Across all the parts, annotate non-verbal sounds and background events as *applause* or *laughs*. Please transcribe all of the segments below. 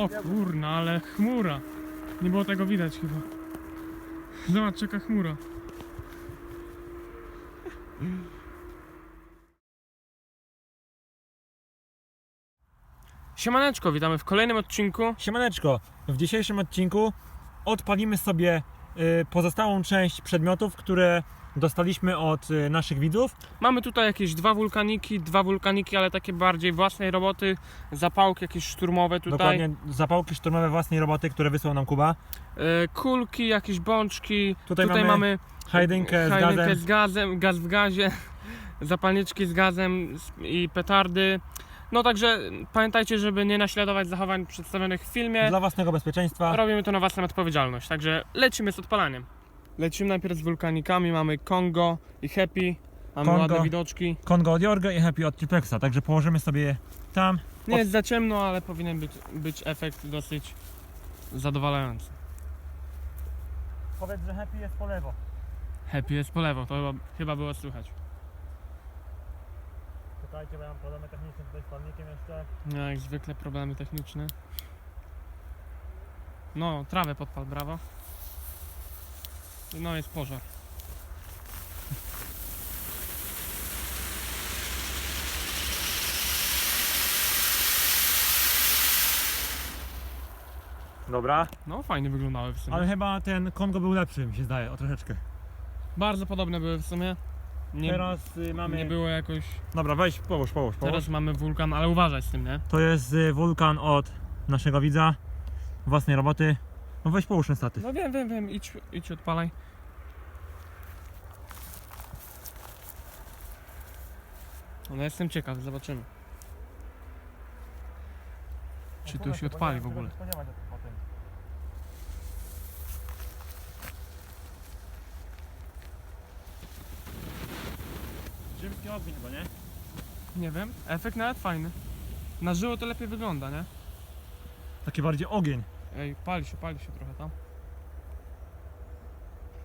O kurna, ale chmura. Nie było tego widać chyba. Zobacz, czeka chmura. Siemaneczko, witamy w kolejnym odcinku. Siemaneczko, w dzisiejszym odcinku odpalimy sobie y, pozostałą część przedmiotów, które dostaliśmy od y, naszych widzów. Mamy tutaj jakieś dwa wulkaniki, dwa wulkaniki, ale takie bardziej własnej roboty, zapałki jakieś szturmowe tutaj, Dokładnie zapałki szturmowe własnej roboty, które wysłał nam Kuba. e, kulki, jakieś bączki. Tutaj Tutaj, mamy mamy Hajdynkę z gazem. z gazem, gaz w gazie, *laughs* zapalniczki z gazem i petardy. No także pamiętajcie, żeby nie naśladować zachowań przedstawionych w filmie. Dla własnego bezpieczeństwa. Robimy to na własną odpowiedzialność, także lecimy z odpalaniem. Lecimy najpierw z wulkanikami, mamy Kongo i Happy, mamy Kongo. ładne widoczki. Kongo od Jorga i Happy od Triplexa, także położymy sobie je tam. Nie jest za ciemno, ale powinien być, być efekt dosyć zadowalający. Powiedz, że Happy jest po lewo. Happy jest po lewo, to chyba, chyba było słychać. Czekajcie, bo ja mam problemy techniczne tutaj z palnikiem jeszcze. No, jak zwykle problemy techniczne. No, trawę podpal, brawo. No, jest pożar. Dobra, No, fajnie wyglądały w sumie. ale chyba ten Kongo był lepszy, mi się zdaje, o troszeczkę. Bardzo podobne były w sumie. Nie, Teraz y, mamy... nie było jakoś... Dobra, weź, połóż, połóż, połóż. Teraz mamy wulkan, ale uważaj z tym, nie? To jest y, wulkan od naszego widza, własnej roboty. No weź połóż ten statyw. No wiem, wiem, wiem, idź, idź odpalaj. No jestem ciekaw, zobaczymy. Czy tu się odpali w ogóle? Rzymski ogień chyba, nie? Nie wiem, efekt nawet fajny. Na żywo to lepiej wygląda, nie? Taki bardziej ogień. Ej, pali się, pali się trochę tam.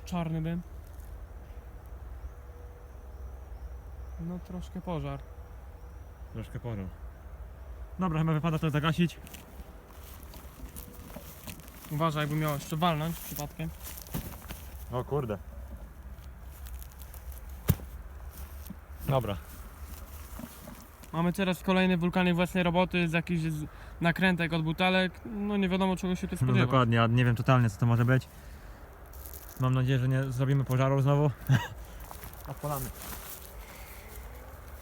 Czarny dym. No troszkę pożar. Troszkę porą. Dobra, chyba wypada to zagasić. Uważaj, jakby miał jeszcze walnąć przypadkiem. O kurde. Dobra. Mamy teraz kolejny wulkanik własnej roboty z jakichś z nakrętek od butelek. No nie wiadomo czego się tu No spodziewać. dokładnie, a nie wiem totalnie co to może być. Mam nadzieję, że nie zrobimy pożaru znowu. *laughs* Odpalamy.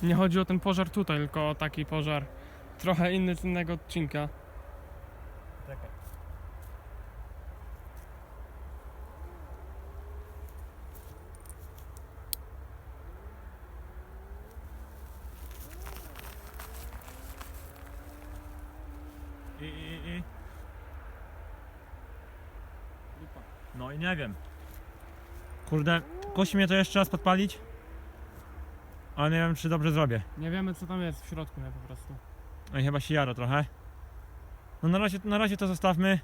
Nie chodzi o ten pożar tutaj, tylko o taki pożar trochę inny z innego odcinka. Czekaj. I, i, i. No i nie wiem. Kurde, kusi mnie to jeszcze raz podpalić. Ale nie wiem, czy dobrze zrobię. Nie wiemy co tam jest w środku, nie po prostu. I chyba się jara trochę. No na razie, na razie to zostawmy.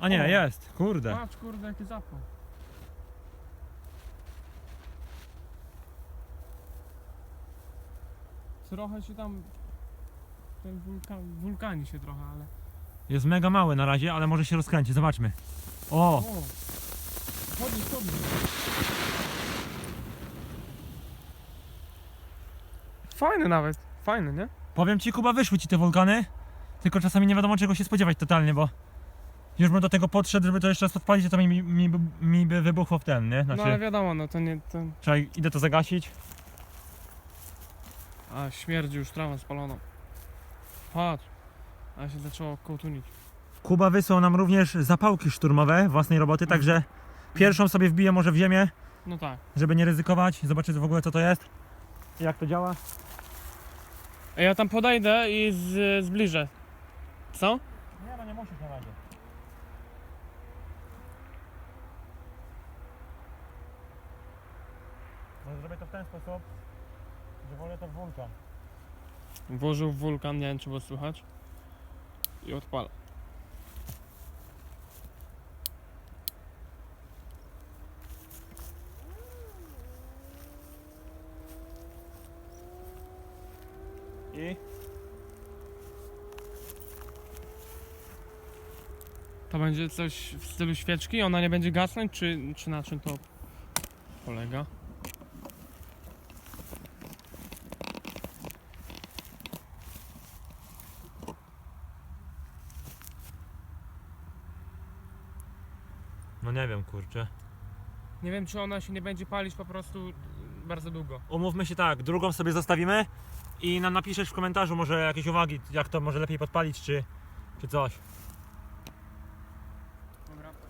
A nie, O. jest. Kurde. Patrz kurde jaki zapał. Trochę się tam ten wulkan, wulkani się trochę, ale... Jest mega mały na razie, ale może się rozkręci. Zobaczmy. O! O! Chodzi, chodzi. Fajny nawet, fajny, nie? Powiem ci, Kuba, wyszły ci te wulkany. Tylko czasami nie wiadomo czego się spodziewać totalnie, bo już bym do tego podszedł, żeby to jeszcze raz podpalić, to mi, mi, mi, mi by wybuchło w ten, nie? No ale Znaczy, wiadomo, no to nie... To... trzeba, idę to zagasić. A, śmierdzi już trawą spaloną. Patrz. A się zaczęło kołtunić. Kuba wysłał nam również zapałki szturmowe własnej roboty, także pierwszą sobie wbiję może w ziemię, No tak. żeby nie ryzykować. Zobaczyć w ogóle co to jest. i Jak to działa. Ja tam podejdę i z, zbliżę. Co? Nie, no nie musisz na razie. Może zrobię to w ten sposób, że wolę to w wulkan. Włożył w wulkan, nie wiem czy było słychać. I odpala. I To będzie coś w stylu świeczki, ona nie będzie gasnąć, czy, czy na czym to polega? No nie wiem, kurczę. Nie wiem, czy ona się nie będzie palić po prostu bardzo długo. Umówmy się tak, drugą sobie zostawimy i nam napiszesz w komentarzu może jakieś uwagi, jak to może lepiej podpalić, czy, czy coś.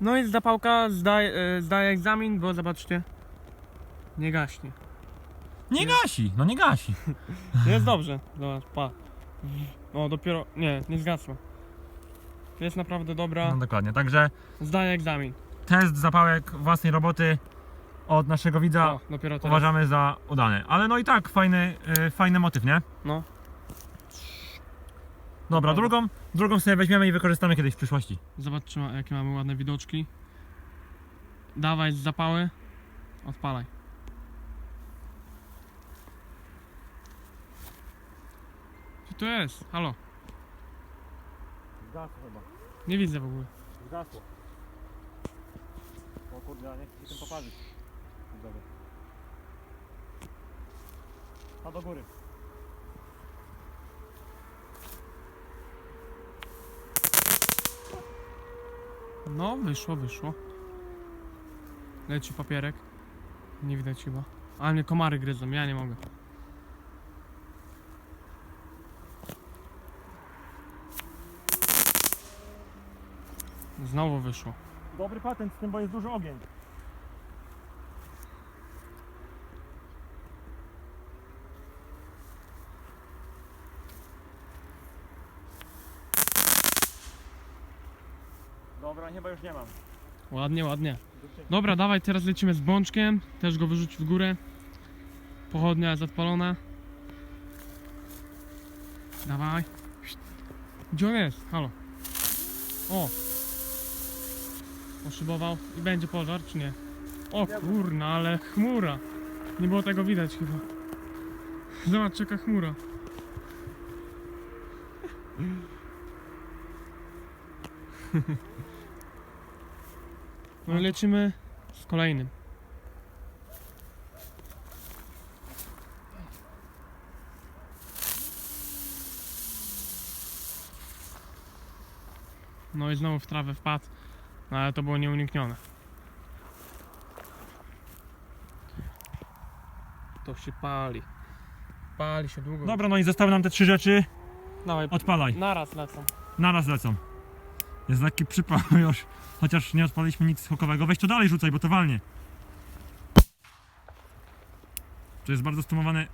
No i zapałka zdaje, zdaje egzamin, bo zobaczcie, nie gaśnie. Nie gasi, no nie gasi. *laughs* Jest dobrze, zobacz, pa. O, dopiero, nie, nie zgasła. Jest naprawdę dobra, No dokładnie, także zdaje egzamin. test zapałek własnej roboty od naszego widza O, dopiero teraz. uważamy za udany. Ale no i tak, fajny, y, fajny motyw, nie? No. Dobra, Dobra. drugą, drugą sobie weźmiemy i wykorzystamy kiedyś w przyszłości. Zobaczcie, ma- jakie mamy ładne widoczki. Dawaj z zapały, odpalaj. Co to jest? Halo, Zgasło chyba, nie widzę w ogóle. zgasło. O kurde, nie chcę się tym poparzyć. A do góry. No, wyszło, wyszło. Leci papierek. Nie widać chyba. Ale mnie komary gryzą, ja nie mogę. Znowu wyszło. Dobry patent z tym, bo jest duży ogień. Dobra, chyba już nie mam. Ładnie, ładnie. Dobra, dawaj, teraz lecimy z bączkiem. Też go wyrzuć w górę. Pochodnia jest odpalona. Dawaj. Gdzie on jest? Halo. O. Poszybował. I będzie pożar, czy nie? O kurna, ale chmura. Nie było tego widać chyba. Zobacz, jaka chmura. No i lecimy z kolejnym. No i znowu w trawę wpadł, no ale to było nieuniknione. To się pali. Pali się długo. Dobra, no i zostały nam te trzy rzeczy. Dawaj, Odpalaj. naraz lecą. Naraz lecą. Jest lekki przypał *laughs* już. Chociaż nie odpaliśmy nic skokowego. Weź to dalej rzucaj, bo to walnie. To jest bardzo stumowany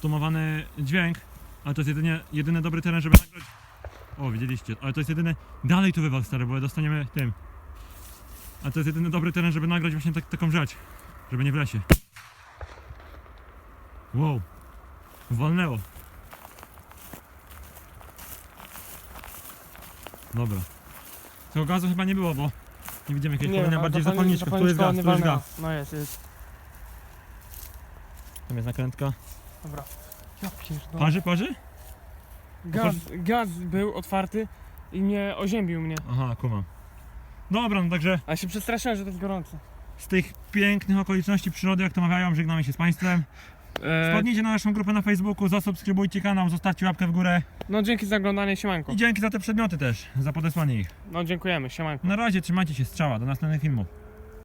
stumowany dźwięk, ale to jest jedynie, jedyny dobry teren, żeby nagrać. O, widzieliście, ale to jest jedyny. Dalej tu wywal stary, bo dostaniemy tym. Ale to jest jedyny dobry teren, żeby nagrać właśnie tak, taką rzecz. Żeby nie w lesie. Wow. Walnęło. Dobra. Tego gazu chyba nie było, bo nie widzimy jakiegoś Nie, bardziej zapalni- zapalniczka. Tu jest zapalniczka gaz, nie tu jest gaz. No jest, jest. Tam jest nakrętka. Dobra. Ja pierdolę. Parzy, parzy? Gaz, gaz był otwarty i mnie oziębił mnie. Aha, kumam. Dobra, no także A się przestraszyłem, że to jest gorące. z tych pięknych okoliczności przyrody, jak to mawiają, żegnamy się z Państwem. E, Wpadnijcie na naszą grupę na Facebooku, zasubskrybujcie kanał, zostawcie łapkę w górę no dzięki za oglądanie, siemanko. i dzięki za te przedmioty też, za podesłanie ich. No dziękujemy, siemanko. Na razie, trzymajcie się, strzała, do następnych filmów.